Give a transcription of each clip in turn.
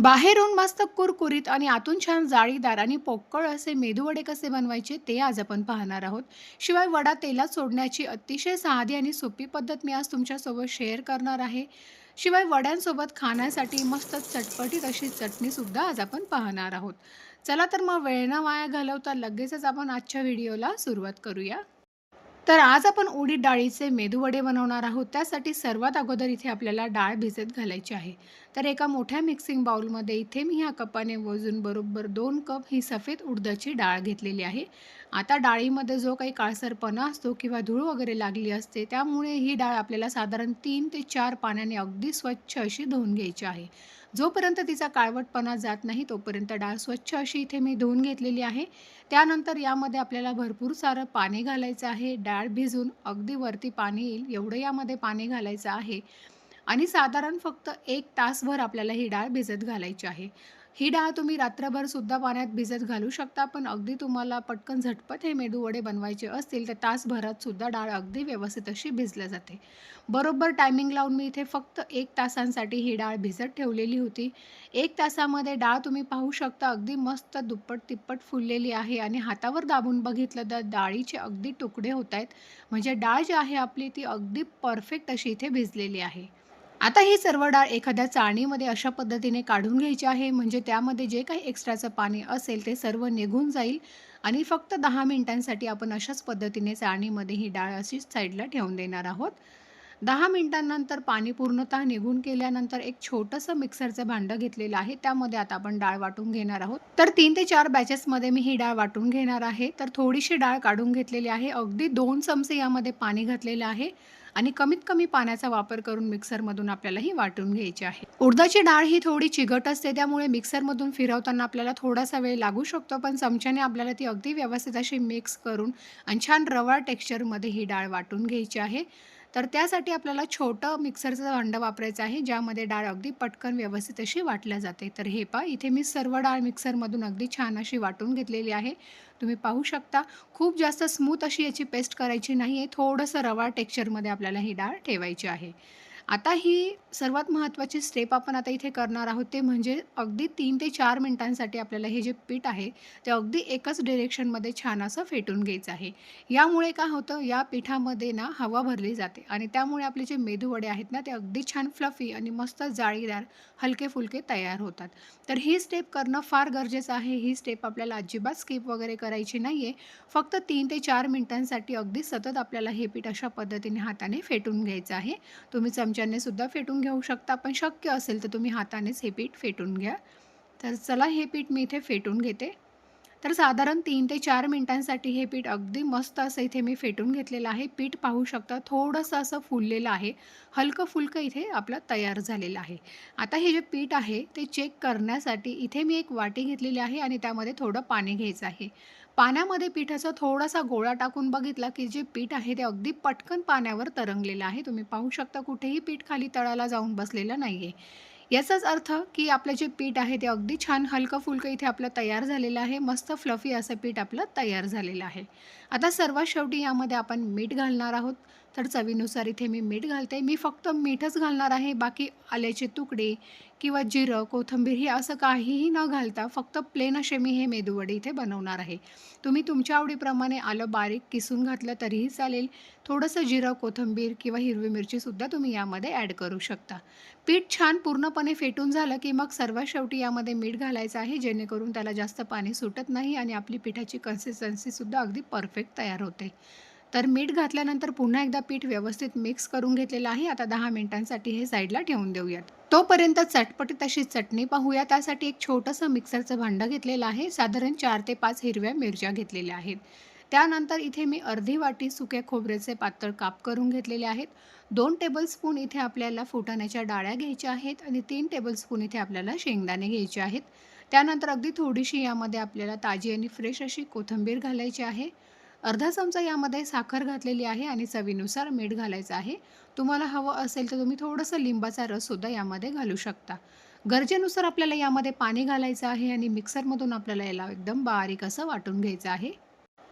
बाहेरून मस्त कुरकुरीत आणि आतून छान जाळीदार आणि पोकळ असे मेदूवडे कसे बनवायचे ते आज आपण पाहणार आहोत. शिवाय वडा तेलात सोडण्याची अतिशय साधी आणि सोपी पद्धत मी आज तुमच्यासोबत शेअर करणार आहे. शिवाय वड्यांसोबत खाण्यासाठी मस्त चटपटीत अशी चटणीसुद्धा आज आपण पाहणार आहोत. चला तर मग वेळ न वाया घालवता लगेचच आपण आजच्या व्हिडिओला सुरुवात करूया. तर आज आपण उडीद डाळीचे मेदूवडे बनवणार आहोत. त्यासाठी सर्वात अगोदर इथे आपल्याला डाळ भिजत घालायची आहे. तर एका मोठ्या मिक्सिंग बाउलमध्ये इथे मी ह्या कपाने वजून बरोबर दोन कप ही सफेद उडदाची डाळ घेतलेली आहे. आता डाळीमध्ये जो काही काळसरपणा असतो किंवा धूळ वगैरे लागली असते त्यामुळे ही डाळ आपल्याला साधारण तीन ते चार पाण्याने अगदी स्वच्छ अशी धुवून घ्यायची आहे. जोपर्यंत तिचा काळवटपणा जात नाही तोपर्यंत डाळ स्वच्छ अशी इथे मी धुवून घेतलेली आहे. त्यानंतर यामध्ये आपल्याला भरपूर सारं पाणी घालायचं आहे. डाळ भिजून अगदी वरती पाणी येईल एवढं यामध्ये पाणी घालायचं आहे. आणि साधारण फक्त एक तासभर आपल्याला ही डाळ भिजत घालायची आहे. ही डाळ तुम्ही रात्रभर सुद्धा पाण्यात भिजत घालू शकता पण अगदी तुम्हाला पटकन झटपट हे मेदू वडे बनवायचे असतील तर तासभरात सुद्धा डाळ अगदी व्यवस्थित अशी भिजल्या जाते. बरोबर टायमिंग लावून मी इथे फक्त एक तासांसाठी ही डाळ भिजत ठेवलेली होती. एक तासामध्ये डाळ तुम्ही पाहू शकता अगदी मस्त दुप्पट तिप्पट फुललेली आहे आणि हातावर दाबून बघितलं तर डाळीचे अगदी तुकडे होत आहेत. म्हणजे डाळ जी आहे आपली ती अगदी परफेक्ट अशी इथे भिजलेली आहे. आता ही सर्व डाळ एखाद्या चाळणीमध्ये अशा पद्धतीने काढून घ्यायची आहे. म्हणजे त्यामध्ये जे काही एक्स्ट्राचं पाणी असेल ते सर्व निघून जाईल आणि फक्त दहा मिनिटांसाठी आपण अशाच पद्धतीने चाळणीमध्ये ही डाळ अशीच साईडला ठेवून देणार आहोत. दहा मिनिटांनंतर पाणी पूर्णतः निघून केल्यानंतर एक छोटंसं मिक्सरचं भांडं घेतलेलं आहे. त्यामध्ये आता आपण डाळ वाटून घेणार आहोत. तर तीन ते चार बॅचेसमध्ये मी ही डाळ वाटून घेणार आहे. तर थोडीशी डाळ काढून घेतलेली आहे. अगदी दोन चमचे यामध्ये पाणी घातलेलं आहे. आणि कमीत कमी पाण्याचा वापर करून मिक्सरमधून आपल्याला ही वाटून घ्यायची आहे. उडदाची डाळ ही थोडी चिघट असते त्यामुळे मिक्सरमधून फिरवताना आपल्याला थोडासा वेळ लागू शकतो पण चमच्याने आपल्याला ती अगदी व्यवस्थित अशी मिक्स करून आणि छान रवा टेक्स्चरमध्ये ही डाळ वाटून घ्यायची आहे. तर त्यासाठी आपल्याला छोटं मिक्सरचं भांडं वापरायचं आहे ज्यामध्ये डाळ अगदी पटकन व्यवस्थित अशी वाटल्या जाते. तर हे पा इथे मी सर्व डाळ मिक्सरमधून अगदी छान अशी वाटून घेतलेली आहे. तुम्ही पाहू शकता खूप जास्त स्मूथ अशी याची पेस्ट करायची नाही आहे थोडंसं रवा टेक्स्चरमध्ये आपल्याला ही डाळ ठेवायची आहे. आता ही सर्वात महत्त्वाची स्टेप आपण आता इथे करणार आहोत ते म्हणजे अगदी तीन ते चार मिनटांसाठी आपल्याला हे जे पीठ आहे ते अगदी एकच डिरेक्शनमध्ये छान असं फेटून घ्यायचं आहे. यामुळे काय होतं या पिठामध्ये ना हवा भरली जाते आणि त्यामुळे आपले जे मेदूवडे आहेत ना ते अगदी छान फ्लफी आणि मस्त जाळीदार हलके फुलके तयार होतात. तर ही स्टेप करणं फार गरजेचं आहे. ही स्टेप आपल्याला अजिबात स्किप वगैरे करायची नाही आहे फक्त तीन ते चार मिनटांसाठी अगदी सतत आपल्याला हे पीठ अशा पद्धतीने हाताने फेटून घ्यायचं आहे. तुम्ही चमच्याने सुद्धा फेटून घेऊ शकता. पण शक्य असेल तर तुम्ही हातानेच हे पीठ फेटून घ्या. तर चला हे पीठ मी इथे फेटून घेते. तर साधारण तीन ते चार मिनटांसाठी हे पीठ अगदी मस्त असं इथे मी फेटून घेतलेलं आहे. पीठ पाहू शकता थोडंसं असं फुललेलं आहे. हलकं फुलकं इथे आपलं तयार झालेलं आहे. आता हे जे पीठ आहे ते चेक करण्यासाठी इथे मी एक वाटी घेतलेली आहे आणि त्यामध्ये थोडं पाणी घ्यायचं आहे. पाण्यामध्ये पिठाचा थोडासा गोळा टाकून बघितला की जे पीठ आहे ते अगदी पटकन पाण्यावर तरंगलेलं आहे. तुम्ही पाहू शकता कुठेही पीठ खाली तळाला जाऊन बसलेलं नाही आहे याचाच अर्थ की आपलं जे पीठ आहे ते अगदी छान हलकं फुलकं इथे आपलं तयार झालेलं आहे. मस्त फ्लफी असं पीठ आपलं तयार झालेलं आहे. आता सर्वात शेवटी यामध्ये आपण मीठ घालणार आहोत. तर चवीनुसार इथे मी मीठ घालते. मी फक्त मीठच घालणार आहे. बाकी आल्याचे तुकडे किंवा जिरं कोथिंबीर हे असं काहीही न घालता फक्त प्लेन असे मी हे मेदूवडे इथे बनवणार आहे. तुम्ही तुमच्या आवडीप्रमाणे आलं बारीक किसून घातलं तरीही चालेल. थोडंसं जिरं कोथिंबीर किंवा हिरवी मिरचीसुद्धा तुम्ही यामध्ये ॲड करू शकता. पीठ छान पूर्णपणे फेटून झालं की मग सर्वात शेवटी यामध्ये मीठ घालायचं आहे. जेणेकरून त्याला जास्त पाणी सुटत नाही आणि आपली पिठाची कन्सिस्टन्सीसुद्धा अगदी परफेक्ट तयार होते. तर मीठ घातल्यानंतर पुन्हा एकदा पीठ व्यवस्थित मिक्स करून घेतलेलं आहे. आता दहा मिनिटांसाठी हे साईडला ठेवून देऊयात. तोपर्यंत चटपटीत अशी चटणी पाहूया. त्यासाठी एक छोटंसं मिक्सरचं भांडं घेतलेलं आहे. साधारण चार ते पाच हिरव्या मिरच्या घेतलेल्या आहेत. त्यानंतर इथे मी अर्धी वाटी सुक्या खोबऱ्याचे पातळ काप करून घेतलेले आहेत. दोन टेबलस्पून इथे आपल्याला फुटाण्याच्या डाळ्या घ्यायच्या आहेत आणि तीन टेबलस्पून इथे आपल्याला शेंगदाणे घ्यायचे आहेत. त्यानंतर अगदी थोडीशी यामध्ये आपल्याला ताजी आणि फ्रेश अशी कोथिंबीर घालायची आहे. अर्धा चमचा यामध्ये साखर घातलेली आहे आणि चवीनुसार मीठ घालायचं आहे. तुम्हाला हवं असेल तर तुम्ही थोडंसं लिंबाचा रससुद्धा यामध्ये घालू शकता. गरजेनुसार आपल्याला यामध्ये पाणी घालायचं आहे आणि मिक्सरमधून आपल्याला याला एकदम बारीक असं वाटून घ्यायचं आहे.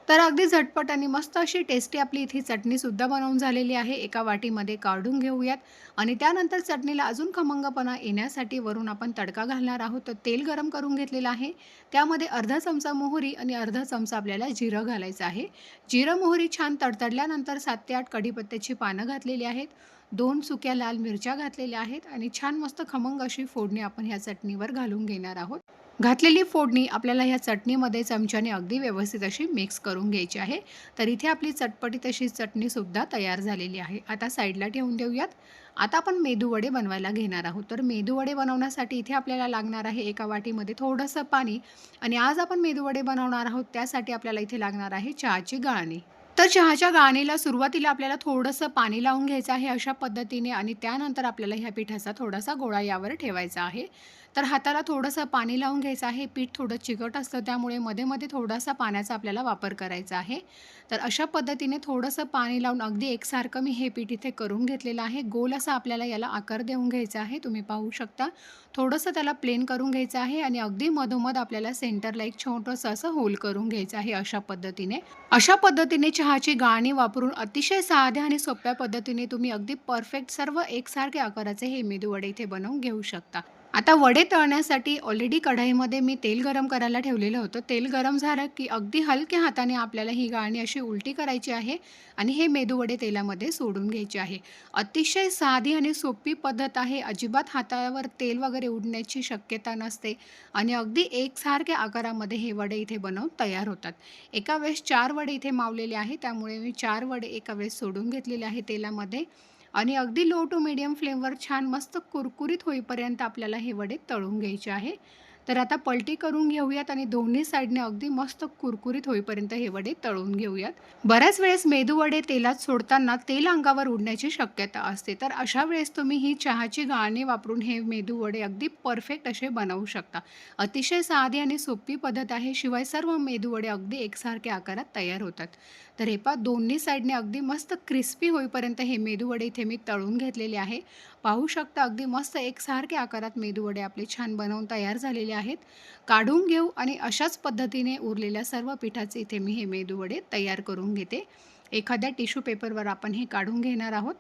तर अगदी झटपट आणि मस्त अशी टेस्टी आपली इथे चटणीसुद्धा बनवून झालेली आहे. एका वाटीमध्ये काढून घेऊयात. आणि त्यानंतर चटणीला अजून खमंगपणा येण्यासाठी वरून आपण तडका घालणार आहोत. तर तेल गरम करून घेतलेलं आहे. त्यामध्ये अर्धा चमचा मोहरी आणि अर्धा चमचा आपल्याला जिरं घालायचं आहे. जिरं मोहरी छान तडतडल्यानंतर सात ते आठ कढीपत्त्याची पानं घातलेली आहेत. दोन सुक्या लाल मिरच्या घातलेल्या आहेत आणि छान मस्त खमंग अशी फोडणी आपण ह्या चटणीवर घालून घेणार आहोत. घातलेली फोडणी आपल्याला ह्या चटणीमध्ये चमच्याने अगदी व्यवस्थित अशी मिक्स करून घ्यायची आहे. तर इथे आपली चटपटीत अशी चटणीसुद्धा तयार झालेली आहे. आता साईडला ठेवून देऊयात. आता आपण मेदूवडे बनवायला घेणार आहोत. तर मेदूवडे बनवण्यासाठी इथे आपल्याला लागणार आहे एका वाटीमध्ये थोडंसं पाणी आणि आज आपण मेदूवडे बनवणार आहोत त्यासाठी आपल्याला इथे लागणार आहे चहाची गाळणी. तर चहाच्या गाणीला सुरुवातीला आपल्याला थोडंसं पाणी लावून घ्यायचं आहे अशा पद्धतीने आणि त्यानंतर आपल्याला ह्या पिठाचा थोडासा गोळा यावर ठेवायचा आहे. तर हाताला थोडंसं पाणी लावून घ्यायचं आहे. पीठ थोडं चिकट असतं त्यामुळे मध्ये मध्ये थोडासा पाण्याचा आपल्याला वापर करायचा आहे. तर अशा पद्धतीने थोडंसं पाणी लावून अगदी एकसारखं मी हे पीठ इथे करून घेतलेलं आहे. गोल असा आपल्याला याला आकार देऊन घ्यायचा आहे. तुम्ही पाहू शकता. थोडंसं त्याला प्लेन करून घ्यायचं आहे आणि अगदी मधोमध आपल्याला सेंटरला एक छोटंसं असं होल करून घ्यायचं आहे अशा पद्धतीने. अशा पद्धतीने चहा चहाची गाणी वापरून अतिशय साध्या आणि सोप्या पद्धतीने तुम्ही अगदी परफेक्ट सर्व एकसारखे आकाराचे हे मेदूवडे इथे बनवून घेऊ शकता. आता वडे तळण्यासाठी ऑलरेडी कढईमध्ये मी तेल गरम करायला ठेवलेलं होतं. तेल गरम झालं की अगदी हलक्या हाताने आपल्याला ही गाळणी अशी उलटी करायची आहे आणि हे मेदूवडे तेलामध्ये सोडून घ्यायचे आहे. अतिशय साधी आणि सोपी पद्धत आहे. अजिबात हातावर तेल वगैरे उडण्याची शक्यता नसते आणि अगदी एकसारख्या आकारामध्ये हे वडे इथे बनवून तयार होतात. एका वेळेस चार वडे इथे मावलेले आहे. त्यामुळे मी चार वडे एका वेळेस सोडून घेतलेले आहे तेलामध्ये. आणि अगदी लो टू मिडियम फ्लेमवर छान मस्त कुरकुरीत होईपर्यंत आपल्याला हे वडे तळून घ्यायचे आहे. तर आता पलटी करून घेऊयात आणि दोन्ही साईडने अगदी मस्त कुरकुरीत होईपर्यंत हे वडे तळून घेऊयात. बऱ्याच वेळेस मेदूवडे तेलात सोडताना तेल अंगावर उडण्याची शक्यता असते. तर अशा वेळेस तुम्ही ही चहाची गाळणी वापरून हे मेदूवडे अगदी परफेक्ट असे बनवू शकता. अतिशय साधी आणि सोपी पद्धत आहे. शिवाय सर्व मेदूवडे अगदी एकसारख्या आकारात तयार होतात. तर हे पा दोन्ही साईडने अगदी मस्त क्रिस्पी होईपर्यंत हे मेदूवडे इथे मी तळून घेतलेले आहे. पाहू शकता अगदी मस्त एकसारख्या आकारात मेदूवडे आपले छान बनवून तयार झालेले आहेत. काढून घेऊ आणि अशाच पद्धतीने उरलेल्या सर्व पिठाचे इथे मी हे मेदूवडे तयार करून घेते. एखाद्या टिश्यू पेपरवर आपण हे काढून घेणार आहोत.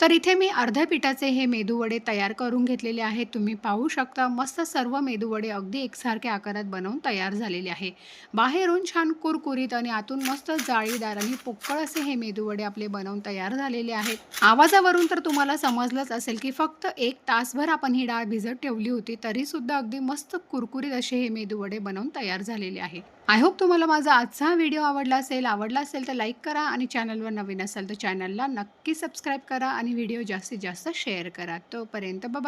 तर इथे मी अर्ध्या पिठाचे हे मेदूवडे तयार करून घेतलेले आहेत. तुम्ही पाहू शकता मस्त सर्व मेदूवडे अगदी एकसारख्या आकारात बनवून तयार झालेले आहे. बाहेरून छान कुरकुरीत आणि आतून मस्त जाळीदार आणि पोकळ असे हे मेदूवडे आपले बनवून तयार झालेले आहेत. आवाजावरून तर तुम्हाला समजलंच असेल की फक्त एक तासभर आपण ही डाळ भिजत ठेवली होती तरीसुद्धा अगदी मस्त कुरकुरीत असे हे मेदूवडे बनवून तयार झालेले आहे आय होप तुम्हाला माझा आजचा हा व्हिडिओ आवडला असेल आवडला असेल तर लाईक करा आणि चॅनलवर नवीन असेल तर चॅनलला नक्की सबस्क्राईब करा आणि व्हिडिओ जास्तीत जास्त शेअर करा. तोपर्यंत बाय